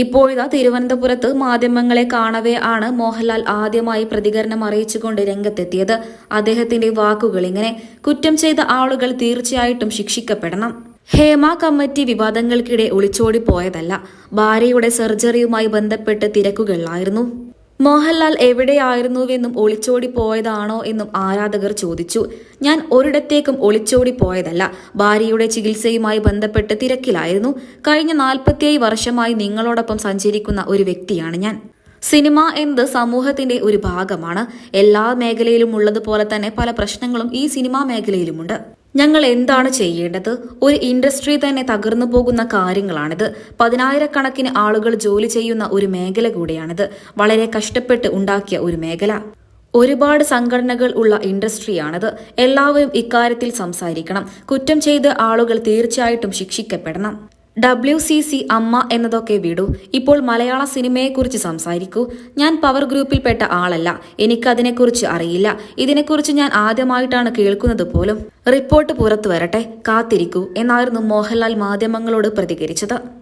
ഇപ്പോഴിതാ തിരുവനന്തപുരത്ത് മാധ്യമങ്ങളെ കാണവേ ആണ് മോഹൻലാൽ ആദ്യമായി പ്രതികരണം അറിയിച്ചുകൊണ്ട് രംഗത്തെത്തിയത്. അദ്ദേഹത്തിന്റെ വാക്കുകൾ ഇങ്ങനെ കുറ്റം ചെയ്ത ആളുകൾ തീർച്ചയായിട്ടും ശിക്ഷിക്കപ്പെടണം. ഹേമ കമ്മിറ്റി വിവാദങ്ങൾക്കിടെ ഒളിച്ചോടി പോയതല്ല ഭാര്യയുടെ സർജറിയുമായി ബന്ധപ്പെട്ട് തിരക്കുകളിലായിരുന്നു. മോഹൻലാൽ എവിടെയായിരുന്നുവെന്നും ഒളിച്ചോടി പോയതാണോ എന്നും ആരാധകർ ചോദിച്ചു. ഞാൻ ഒരിടത്തേക്കും ഒളിച്ചോടി പോയതല്ല. ഭാര്യയുടെ ചികിത്സയുമായി ബന്ധപ്പെട്ട് തിരക്കിലായിരുന്നു. കഴിഞ്ഞ നാൽപ്പത്തിയേഴ് വർഷമായി നിങ്ങളോടൊപ്പം സഞ്ചരിക്കുന്ന ഒരു വ്യക്തിയാണ് ഞാൻ. സിനിമ എന്നത് സമൂഹത്തിന്റെ ഒരു ഭാഗമാണ്. എല്ലാ മേഖലയിലും ഉള്ളതുപോലെ തന്നെ പല പ്രശ്നങ്ങളും ഈ സിനിമാ മേഖലയിലുമുണ്ട്. ഞങ്ങൾ എന്താണ് ചെയ്യേണ്ടത്? ഒരു ഇൻഡസ്ട്രി തന്നെ തകർന്നു പോകുന്ന കാര്യങ്ങളാണിത്. പതിനായിരക്കണക്കിന് ആളുകൾ ജോലി ചെയ്യുന്ന ഒരു മേഖല കൂടിയാണിത്. വളരെ കഷ്ടപ്പെട്ട് ഉണ്ടാക്കിയ ഒരു മേഖല. ഒരുപാട് സംഘടനകൾ ഉള്ള ഇൻഡസ്ട്രിയാണിത്. എല്ലാവരും ഇക്കാര്യത്തിൽ സംസാരിക്കണം. കുറ്റം ചെയ്ത ആളുകൾ തീർച്ചയായിട്ടും ശിക്ഷിക്കപ്പെടണം. ഡബ്ല്യു സി സി അമ്മ എന്നതൊക്കെ വിടൂ. ഇപ്പോൾ മലയാള സിനിമയെക്കുറിച്ച് സംസാരിക്കൂ. ഞാൻ പവർ ഗ്രൂപ്പിൽപ്പെട്ട ആളല്ല. എനിക്കതിനെക്കുറിച്ച് അറിയില്ല. ഇതിനെക്കുറിച്ച് ഞാൻ ആദ്യമായിട്ടാണ് കേൾക്കുന്നത് പോലും. റിപ്പോർട്ട് പുറത്തു വരട്ടെ. കാത്തിരിക്കൂ എന്നായിരുന്നു മോഹൻലാൽ മാധ്യമങ്ങളോട് പ്രതികരിച്ചത്.